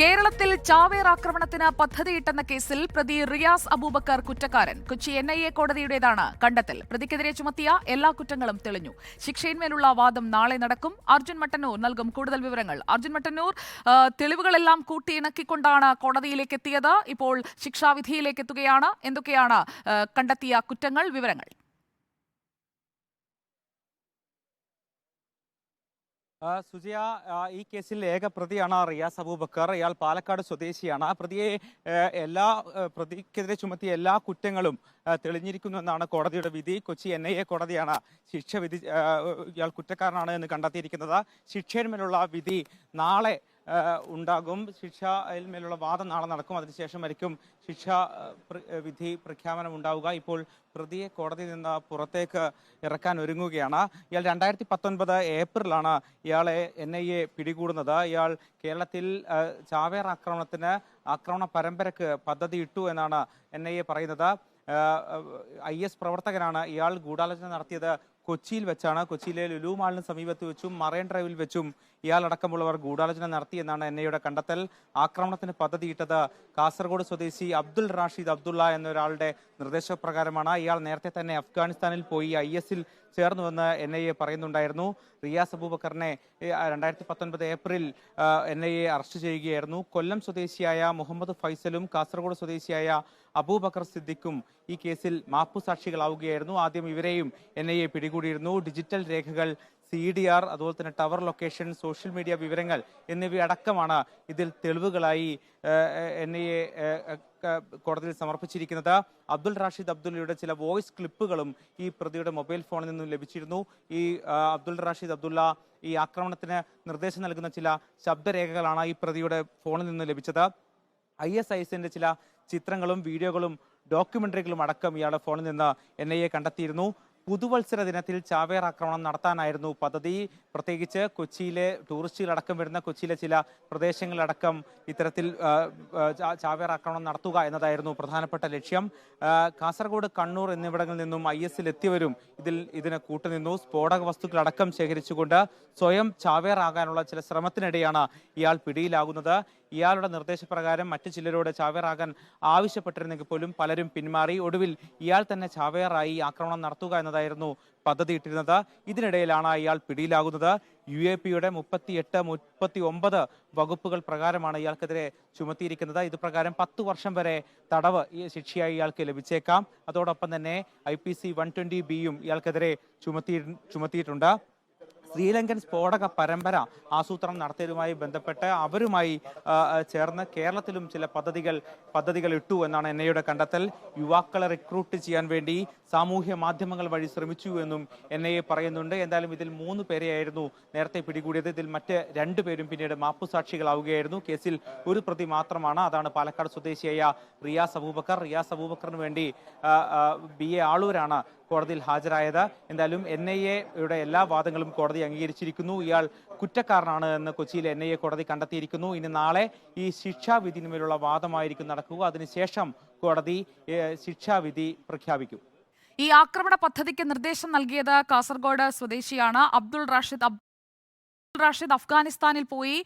കേരളത്തിൽ ചാവേർ ആക്രമണത്തിന് പദ്ധതിയിട്ടെന്ന കേസിൽ പ്രതി റിയാസ് അബൂബക്കർ കുറ്റക്കാരൻ. കൊച്ചി എൻ ഐ എ കോടതിയുടേതാണ് കണ്ടെത്തൽ. പ്രതിക്കെതിരെ ചുമത്തിയ എല്ലാ കുറ്റങ്ങളും തെളിഞ്ഞു. ശിക്ഷയിന്മേലുള്ള വാദം നാളെ നടക്കും. അർജുൻ മട്ടന്നൂർ നൽകും കൂടുതൽ വിവരങ്ങൾ. അർജുൻ മട്ടന്നൂർ തെളിവുകളെല്ലാം കൂട്ടിയിണക്കിക്കൊണ്ടാണ് കോടതിയിലേക്ക് എത്തിയത് ഇപ്പോൾ ശിക്ഷാവിധിയിലേക്ക് എത്തുകയാണ് എന്തൊക്കെയാണ് കണ്ടെത്തിയ കുറ്റങ്ങൾ വിവരങ്ങൾ ആ, സുജയ ഈ കേസിൽ ഏക പ്രതിയാണ് റിയാസ് അബൂബക്കർ. ഇയാൾ പാലക്കാട് സ്വദേശിയാണ്. ആ പ്രതിയെ എല്ലാ പ്രതിക്കെതിരെ ചുമത്തിയ എല്ലാ കുറ്റങ്ങളും തെളിഞ്ഞിരിക്കുന്നു എന്നാണ് കോടതിയുടെ വിധി. കൊച്ചി എൻ ഐ എ കോടതിയാണ് ശിക്ഷ വിധി ഇയാൾ കുറ്റക്കാരനാണ് എന്ന് കണ്ടെത്തിയിരിക്കുന്നത്. ശിക്ഷയിന്മേലുള്ള വിധി നാളെ ഉണ്ടാകും. ശിക്ഷയിന്മേലുള്ള വാദം നാളെ നടക്കും. അതിനുശേഷമായിരിക്കും ശിക്ഷ വിധി പ്രഖ്യാപനം ഉണ്ടാവുക. ഇപ്പോൾ പ്രതിയെ കോടതിയിൽ നിന്ന് പുറത്തേക്ക് ഇറക്കാൻ ഒരുങ്ങുകയാണ്. ഇയാൾ രണ്ടായിരത്തി പത്തൊൻപത് ഏപ്രിലാണ് ഇയാളെ എൻ ഐ എ പിടികൂടുന്നത്. ഇയാൾ കേരളത്തിൽ ചാവേർ ആക്രമണത്തിന് ആക്രമണ പരമ്പരക്ക് പദ്ധതി ഇട്ടു എന്നാണ് എൻ ഐ എ പറയുന്നത്. ഐ എസ് പ്രവർത്തകനാണ് ഇയാൾ ഗൂഢാലോചന നടത്തിയത് കൊച്ചിയിൽ വെച്ചാണ് കൊച്ചിയിലെ ലുലു മാളിന് സമീപത്ത് വെച്ചും മറൈൻ ഡ്രൈവിൽ വെച്ചും ഇയാളടക്കമുള്ളവർ ഗൂഢാലോചന നടത്തിയെന്നാണ് എൻ ഐയുടെ കണ്ടെത്തൽ. ആക്രമണത്തിന് പദ്ധതിയിട്ടത് കാസർഗോഡ് സ്വദേശി അബ്ദുൾ റാഷിദ് അബ്ദുള്ള എന്നൊരാളുടെ നിർദ്ദേശപ്രകാരമാണ്. ഇയാൾ നേരത്തെ തന്നെ അഫ്ഗാനിസ്ഥാനിൽ പോയി ഐ എസിൽ ചേർന്നുവെന്ന് എൻ ഐ എ പറയുന്നുണ്ടായിരുന്നു. റിയാസ് അബൂബക്കറിനെ രണ്ടായിരത്തി പത്തൊൻപത് April N I A arrest ചെയ്യുകയായിരുന്നു. കൊല്ലം സ്വദേശിയായ മുഹമ്മദ് ഫൈസലും കാസർഗോഡ് സ്വദേശിയായ അബൂബക്കർ സിദ്ദിഖും ഈ കേസിൽ മാപ്പുസാക്ഷികളാവുകയായിരുന്നു. ആദ്യം ഇവരെയും എൻ ഐ എ പിടികൂടിയിരുന്നു. ഡിജിറ്റൽ രേഖകൾ സി ഡി ആർ അതുപോലെ തന്നെ ടവർ ലൊക്കേഷൻ സോഷ്യൽ മീഡിയ വിവരങ്ങൾ എന്നിവയടക്കമാണ് ഇതിൽ തെളിവുകളായി എൻ ഐ എ കോടതിയിൽ സമർപ്പിച്ചിരിക്കുന്നത്. അബ്ദുൾ റാഷിദ് അബ്ദുള്ളയുടെ ചില വോയിസ് ക്ലിപ്പുകളും ഈ പ്രതിയുടെ മൊബൈൽ ഫോണിൽ നിന്നും ലഭിച്ചിരുന്നു. ഈ അബ്ദുൾ റാഷിദ് അബ്ദുള്ള ഈ ആക്രമണത്തിന് നിർദ്ദേശം നൽകുന്ന ചില ശബ്ദരേഖകളാണ് ഈ പ്രതിയുടെ ഫോണിൽ നിന്ന് ലഭിച്ചത്. ഐ എസ് ഐ എസിന്റെ ചില ചിത്രങ്ങളും വീഡിയോകളും ഡോക്യുമെന്ററികളും അടക്കം ഇയാളുടെ ഫോണിൽ നിന്ന് എൻ കണ്ടെത്തിയിരുന്നു. പുതുവത്സര ദിനത്തിൽ ചാവേർ ആക്രമണം നടത്താനായിരുന്നു പദ്ധതി. പ്രത്യേകിച്ച് കൊച്ചിയിലെ ടൂറിസ്റ്റുകളടക്കം വരുന്ന കൊച്ചിയിലെ ചില പ്രദേശങ്ങളടക്കം ഇത്തരത്തിൽ ചാവേർ ആക്രമണം നടത്തുക എന്നതായിരുന്നു പ്രധാനപ്പെട്ട ലക്ഷ്യം. കാസർഗോഡ് കണ്ണൂർ എന്നിവിടങ്ങളിൽ നിന്നും ഐ എസിൽ എത്തിയവരും ഇതിൽ ഇതിനെ കൂട്ടുനിന്നു. സ്ഫോടക വസ്തുക്കളടക്കം ശേഖരിച്ചുകൊണ്ട് സ്വയം ചാവേർ ആകാനുള്ള ചില ശ്രമത്തിനിടെയാണ് ഇയാൾ പിടിയിലാകുന്നത്. ഇയാളുടെ നിർദ്ദേശപ്രകാരം മറ്റു ചിലരോട് ചാവേറാകാൻ ആവശ്യപ്പെട്ടിരുന്നെങ്കിൽ പോലും പലരും പിന്മാറി. ഒടുവിൽ ഇയാൾ തന്നെ ചാവേറായി ആക്രമണം നടത്തുക എന്നതായിരുന്നു പദ്ധതിയിട്ടിരുന്നത് ഇതിനിടയിലാണ് ഇയാൾ പിടിയിലാകുന്നത്. യു എ പിയുടെ മുപ്പത്തിയെട്ട് മുപ്പത്തി ഒമ്പത് വകുപ്പുകൾ പ്രകാരമാണ് ഇയാൾക്കെതിരെ ചുമത്തിയിരിക്കുന്നത്. ഇത് പ്രകാരം പത്ത് വർഷം വരെ തടവ് ശിക്ഷയായി ഇയാൾക്ക് ലഭിച്ചേക്കാം. അതോടൊപ്പം തന്നെ I P C one twenty ബിയും ഇയാൾക്കെതിരെ ചുമത്തി ചുമത്തിയിട്ടുണ്ട്. ശ്രീലങ്കൻ സ്ഫോടക പരമ്പര ആസൂത്രണം നടത്തിയതുമായി ബന്ധപ്പെട്ട് അവരുമായി ചേർന്ന് കേരളത്തിലും ചില പദ്ധതികൾ പദ്ധതികൾ ഇട്ടു എന്നാണ് എൻ ഐയുടെ കണ്ടെത്തൽ. യുവാക്കളെ റിക്രൂട്ട് ചെയ്യാൻ വേണ്ടി സാമൂഹ്യ മാധ്യമങ്ങൾ വഴി ശ്രമിച്ചു എന്നും എൻ ഐ എ പറയുന്നുണ്ട്. എന്തായാലും ഇതിൽ മൂന്ന് പേരെയായിരുന്നു നേരത്തെ പിടികൂടിയത്. ഇതിൽ മറ്റ് രണ്ടു പേരും പിന്നീട് മാപ്പുസാക്ഷികളാവുകയായിരുന്നു. കേസിൽ ഒരു പ്രതി മാത്രമാണ്. അതാണ് പാലക്കാട് സ്വദേശിയായ റിയാസ് അബൂബക്കർ. റിയാസ് അബൂബക്കറിന് വേണ്ടി ബി എ ആളൂരാണ് കോടതിയിൽ ഹാജരായത്. എന്തായാലും എൻ ഐ എയുടെ എല്ലാ വാദങ്ങളും കോടതി അംഗീകരിച്ചിരിക്കുന്നു. ഇയാൾ കുറ്റക്കാരനാണ് എന്ന് കൊച്ചിയിൽ എൻ ഐ എ കോടതി കണ്ടെത്തിയിരിക്കുന്നു. ഇനി നാളെ ഈ ശിക്ഷാവിധിന്മേലുള്ള വാദമായിരിക്കും നടക്കുക. അതിനുശേഷം കോടതി ശിക്ഷാവിധി പ്രഖ്യാപിക്കും. ഈ ആക്രമണ പദ്ധതിക്ക് നിർദ്ദേശം നൽകിയത് കാസർഗോഡ് സ്വദേശിയാണ് അബ്ദുൾ റാഷിദ് റാഷിദ് അഫ്ഗാനിസ്ഥാനിൽ പോയി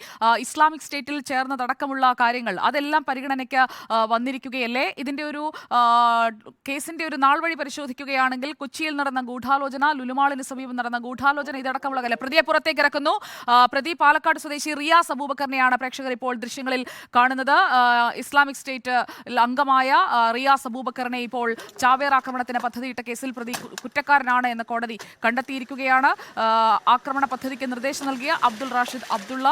ഇസ്ലാമിക് സ്റ്റേറ്റിൽ ചേർന്നതടക്കമുള്ള കാര്യങ്ങൾ അതെല്ലാം പരിഗണനയ്ക്ക് വന്നിരിക്കുകയല്ലേ? ഇതിന്റെ ഒരു കേസിന്റെ ഒരു നാൾ വഴി പരിശോധിക്കുകയാണെങ്കിൽ കൊച്ചിയിൽ നടന്ന ഗൂഢാലോചന ലുലുമാളിന് സമീപം നടന്ന ഗൂഢാലോചന ഇതടക്കമുള്ള കാര്യം പ്രതിയെ പുറത്തേക്ക് ഇറക്കുന്നു. പ്രതി പാലക്കാട് സ്വദേശി റിയാസ് അബൂബക്കറിനെയാണ് പ്രേക്ഷകർ ഇപ്പോൾ ദൃശ്യങ്ങളിൽ കാണുന്നത്. ഇസ്ലാമിക് സ്റ്റേറ്റ് അംഗമായ റിയാ റിയാസ് അബൂബക്കറിനെ ഇപ്പോൾ ചാവേർ ആക്രമണത്തിന് പദ്ധതിയിട്ട കേസിൽ പ്രതി കുറ്റക്കാരനാണ് എന്ന് കോടതി കണ്ടെത്തിയിരിക്കുകയാണ്. ആക്രമണ പദ്ധതിക്ക് നിർദ്ദേശം നൽകിയ അബ്ദുൾ റാഷിദ് അബ്ദുള്ള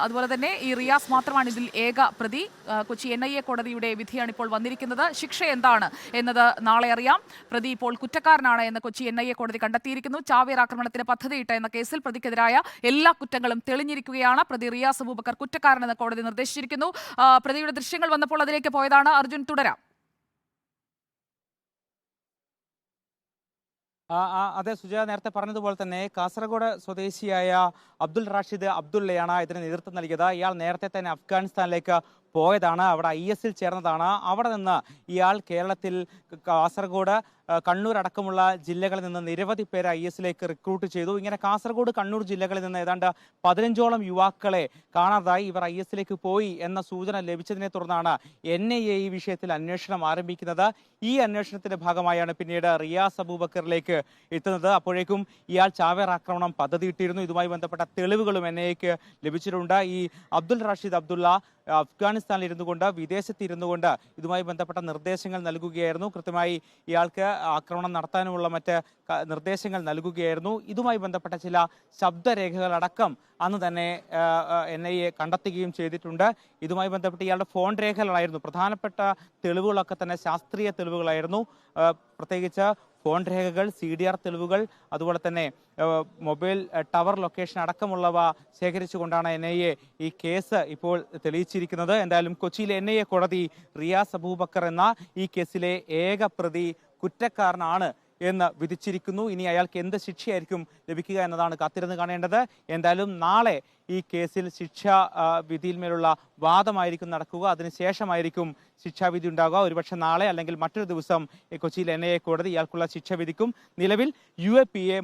അതുപോലെ തന്നെ ഈ റിയാസ് മാത്രമാണ് ഇതിൽ ഏക പ്രതി. കൊച്ചി എൻ ഐ എ കോടതിയുടെ വിധിയാണ് ഇപ്പോൾ വന്നിരിക്കുന്നത്. ശിക്ഷ എന്താണ് എന്നത് നാളെ അറിയാം. പ്രതി ഇപ്പോൾ കുറ്റക്കാരനാണ് എന്ന് കൊച്ചി എൻ ഐ എ കോടതി കണ്ടെത്തിയിരിക്കുന്നു. ചാവേർ ആക്രമണത്തിന് പദ്ധതിയിട്ട എന്ന കേസിൽ പ്രതിക്കെതിരായ എല്ലാ കുറ്റങ്ങളും തെളിഞ്ഞിരിക്കുകയാണ്. പ്രതി റിയാസ് അബൂബക്കർ കുറ്റക്കാരനെന്ന് കോടതി നിർദ്ദേശിച്ചിരിക്കുന്നു. പ്രതിയുടെ ദൃശ്യങ്ങൾ വന്നപ്പോൾ അതിലേക്ക് പോയതാണ് അർജുൻ. തുടരാം ആ, ആ, അതെ സുജ നേരത്തെ പറഞ്ഞതുപോലെ തന്നെ കാസർഗോഡ് സ്വദേശിയായ അബ്ദുൾ റാഷിദ് അബ്ദുള്ളയാണ് ഇതിന് നേതൃത്വം നൽകിയത്. ഇയാൾ നേരത്തെ തന്നെ അഫ്ഗാനിസ്ഥാനിലേക്ക് പോയതാണ്. അവിടെ ഐ എസിൽ ചേർന്നതാണ്. അവിടെ നിന്ന് ഇയാൾ കേരളത്തിൽ കാസർഗോഡ് കണ്ണൂർ അടക്കമുള്ള ജില്ലകളിൽ നിന്ന് നിരവധി പേരെ ഐ എസിലേക്ക് റിക്രൂട്ട് ചെയ്തു. ഇങ്ങനെ കാസർഗോഡ് കണ്ണൂർ ജില്ലകളിൽ നിന്ന് ഏതാണ്ട് പതിനഞ്ചോളം യുവാക്കളെ കാണാതായി ഇവർ ഐ എസിലേക്ക് പോയി എന്ന സൂചന ലഭിച്ചതിനെ തുടർന്നാണ് എൻ ഐ എ ഈ വിഷയത്തിൽ അന്വേഷണം ആരംഭിക്കുന്നത്. ഈ അന്വേഷണത്തിന്റെ ഭാഗമായാണ് പിന്നീട് റിയാസ് അബൂബക്കറിലേക്ക് എത്തുന്നത്. അപ്പോഴേക്കും ഇയാൾ ചാവേർ ആക്രമണം പദ്ധതിയിട്ടിരുന്നു. ഇതുമായി ബന്ധപ്പെട്ട തെളിവുകളും എൻ ഐ എക്ക് ലഭിച്ചിട്ടുണ്ട്. ഈ അബ്ദുൽ റഷീദ് അബ്ദുള്ള അഫ്ഗാനിസ്ഥാനിൽ ഇരുന്നു കൊണ്ട് വിദേശത്ത് ഇരുന്നു കൊണ്ട് ഇതുമായി ബന്ധപ്പെട്ട നിർദ്ദേശങ്ങൾ നൽകുകയായിരുന്നു. കൃത്യമായി ഇയാൾക്ക് ആക്രമണം നടത്താനുമുള്ള മറ്റ് നിർദ്ദേശങ്ങൾ നൽകുകയായിരുന്നു. ഇതുമായി ബന്ധപ്പെട്ട ചില ശബ്ദരേഖകളടക്കം അന്ന് തന്നെ എൻ ഐ എ കണ്ടെത്തുകയും ചെയ്തിട്ടുണ്ട്. ഇതുമായി ബന്ധപ്പെട്ട് ഇയാളുടെ ഫോൺ രേഖകളായിരുന്നു. പ്രധാനപ്പെട്ട തെളിവുകളൊക്കെ തന്നെ ശാസ്ത്രീയ തെളിവുകളായിരുന്നു. പ്രത്യേകിച്ച് ഫോൺ രേഖകൾ സി ഡി ആർ തെളിവുകൾ അതുപോലെ തന്നെ മൊബൈൽ ടവർ ലൊക്കേഷൻ അടക്കമുള്ളവ ശേഖരിച്ചുകൊണ്ടാണ് എൻ ഐ എ ഈ കേസ് ഇപ്പോൾ തെളിയിച്ചിരിക്കുന്നത്. എന്തായാലും കൊച്ചിയിലെ എൻ ഐ എ കോടതി റിയാസ് അബൂബക്കർ എന്ന ഈ കേസിലെ ഏക പ്രതി കുറ്റക്കാരനാണ് എന്ന് വിധിച്ചിരിക്കുന്നു. ഇനി അയാൾക്ക് എന്ത് ശിക്ഷയായിരിക്കും ലഭിക്കുക എന്നതാണ് കാത്തിരുന്ന് കാണേണ്ടത്. എന്തായാലും നാളെ ഈ കേസിൽ ശിക്ഷ വിധിയിന്മേലുള്ള വാദമായിരിക്കും നടക്കുക. അതിനുശേഷമായിരിക്കും ശിക്ഷാവിധി ഉണ്ടാകുക ഒരുപക്ഷെ നാളെ അല്ലെങ്കിൽ മറ്റൊരു ദിവസം കൊച്ചിയിൽ എൻ ഐ എ കോടതി ഇയാൾക്കുള്ള ശിക്ഷ വിധിക്കും. നിലവിൽ യു എ പി എ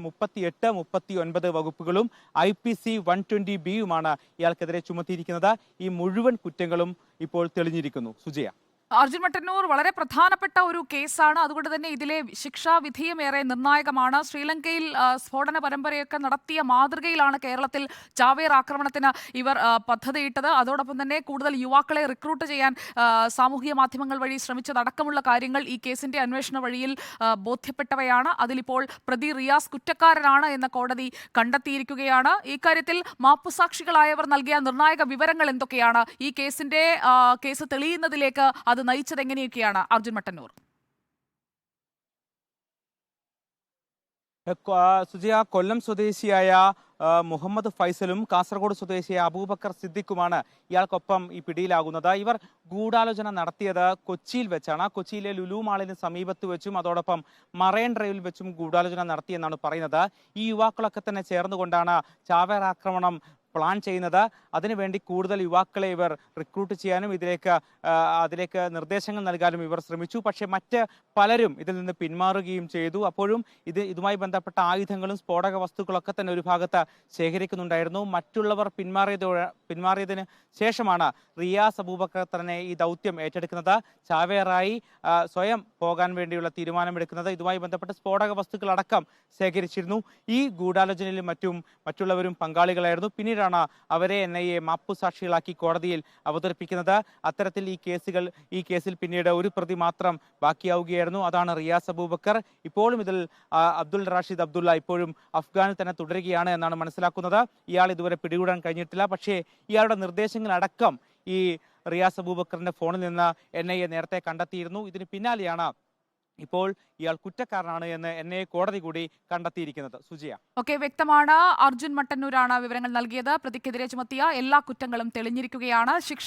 മുപ്പത്തി ഒൻപത് വകുപ്പുകളും I P C one twenty ബിയുമാണ് ഇയാൾക്കെതിരെ ചുമത്തിയിരിക്കുന്നത്. ഈ മുഴുവൻ കുറ്റങ്ങളും ഇപ്പോൾ തെളിഞ്ഞിരിക്കുന്നു. സുജയ. അർജുൻ മട്ടന്നൂർ വളരെ പ്രധാനപ്പെട്ട ഒരു കേസാണ്. അതുകൊണ്ട് തന്നെ ഇതിലെ ശിക്ഷാവിധിയും ഏറെ നിർണായകമാണ്. ശ്രീലങ്കയിൽ സ്ഫോടന പരമ്പരയൊക്കെ നടത്തിയ മാതൃകയിലാണ് കേരളത്തിൽ ചാവേർ ആക്രമണത്തിന് ഇവർ പദ്ധതിയിട്ടത്. അതോടൊപ്പം തന്നെ കൂടുതൽ യുവാക്കളെ റിക്രൂട്ട് ചെയ്യാൻ സാമൂഹിക മാധ്യമങ്ങൾ വഴി ശ്രമിച്ചതടക്കമുള്ള കാര്യങ്ങൾ ഈ കേസിന്റെ അന്വേഷണ വഴിയിൽ ബോധ്യപ്പെട്ടവയാണ്. അതിലിപ്പോൾ പ്രതി റിയാസ് കുറ്റക്കാരനാണ് എന്ന കോടതി കണ്ടെത്തിയിരിക്കുകയാണ്. ഇക്കാര്യത്തിൽ മാപ്പുസാക്ഷികളായവർ നൽകിയ നിർണായക വിവരങ്ങൾ എന്തൊക്കെയാണ്? ഈ കേസിന്റെ കേസ് തെളിയുന്നതിലേക്ക് അത് നയിച്ചത് എങ്ങനെയൊക്കെയാണ് അർജുൻ മട്ടന്നൂർ? സുജയ കൊല്ലം സ്വദേശിയായ മുഹമ്മദ് ഫൈസലും കാസർഗോഡ് സ്വദേശിയായ അബൂബക്കർ സിദ്ദിഖുമാണ് ഇയാൾക്കൊപ്പം ഈ പിടിയിലാകുന്നത്. ഇവർ ഗൂഢാലോചന നടത്തിയത് കൊച്ചിയിൽ വെച്ചാണ്. കൊച്ചിയിലെ ലുലു മാളിന് സമീപത്ത് വെച്ചും അതോടൊപ്പം മറൈൻ ഡ്രൈവിൽ വെച്ചും ഗൂഢാലോചന നടത്തിയെന്നാണ് പറയുന്നത്. ഈ യുവാക്കളൊക്കെ തന്നെ ചേർന്നുകൊണ്ടാണ് ചാവേർ ആക്രമണം പ്ലാൻ ചെയ്യുന്നത്. അതിനുവേണ്ടി കൂടുതൽ യുവാക്കളെ ഇവർ റിക്രൂട്ട് ചെയ്യാനും ഇതിലേക്ക് അതിലേക്ക് നിർദ്ദേശങ്ങൾ നൽകാനും ഇവർ ശ്രമിച്ചു. പക്ഷേ മറ്റ് പലരും ഇതിൽ നിന്ന് പിന്മാറുകയും ചെയ്തു. അപ്പോഴും ഇത് ഇതുമായി ബന്ധപ്പെട്ട ആയുധങ്ങളും സ്ഫോടക വസ്തുക്കളൊക്കെ തന്നെ ഒരു ഭാഗത്ത് ശേഖരിക്കുന്നുണ്ടായിരുന്നു. മറ്റുള്ളവർ പിന്മാറിയതോ പിന്മാറിയതിന് ശേഷമാണ് റിയാസ് അബൂബക്കർ തന്നെ ഈ ദൗത്യം ഏറ്റെടുക്കുന്നത്. ചാവേറായി സ്വയം പോകാൻ വേണ്ടിയുള്ള തീരുമാനമെടുക്കുന്നത്. ഇതുമായി ബന്ധപ്പെട്ട് സ്ഫോടക വസ്തുക്കളടക്കം ശേഖരിച്ചിരുന്നു. ഈ ഗൂഢാലോചനയിലും മറ്റും മറ്റുള്ളവരും പങ്കാളികളായിരുന്നു. പിന്നീടാണ് അവരെ എൻ ഐ എ മാപ്പുസാക്ഷികളാക്കി കോടതിയിൽ അവതരിപ്പിക്കുന്നത്. അത്തരത്തിൽ ഈ കേസുകൾ ഈ കേസിൽ പിന്നീട് ഒരു പ്രതി മാത്രം ബാക്കിയാവുകയായിരുന്നു. അതാണ് റിയാസ് അബൂബക്കർ. ഇപ്പോഴും ഇതിൽ അബ്ദുൾ റാഷിദ് അബ്ദുള്ള ഇപ്പോഴും അഫ്ഗാനിൽ തന്നെ തുടരുകയാണ് എന്നാണ് മനസ്സിലാക്കുന്നത്. ഇയാൾ ഇതുവരെ പിടികൂടാൻ കഴിഞ്ഞിട്ടില്ല. പക്ഷേ ഇയാളുടെ നിർദ്ദേശങ്ങളടക്കം ഈ റിയാസ് അബൂബക്കറിന്റെ ഫോണിൽ നിന്ന് എൻ ഐ എ നേരത്തെ കണ്ടെത്തിയിരുന്നു. ഇതിന് പിന്നാലെയാണ് ഇപ്പോൾ ഇയാൾ കുറ്റക്കാരനാണ് എന്ന് എൻ ഐ എ കോടതി കൂടി കണ്ടെത്തിയിരിക്കുന്നത്. സുജിയ. ഓക്കെ വ്യക്തമാണ്. അർജുൻ മട്ടന്നൂരാണ് വിവരങ്ങൾ നൽകിയത്. പ്രതിക്കെതിരെ ചുമത്തിയ എല്ലാ കുറ്റങ്ങളും തെളിഞ്ഞിരിക്കുകയാണ്. ശിക്ഷ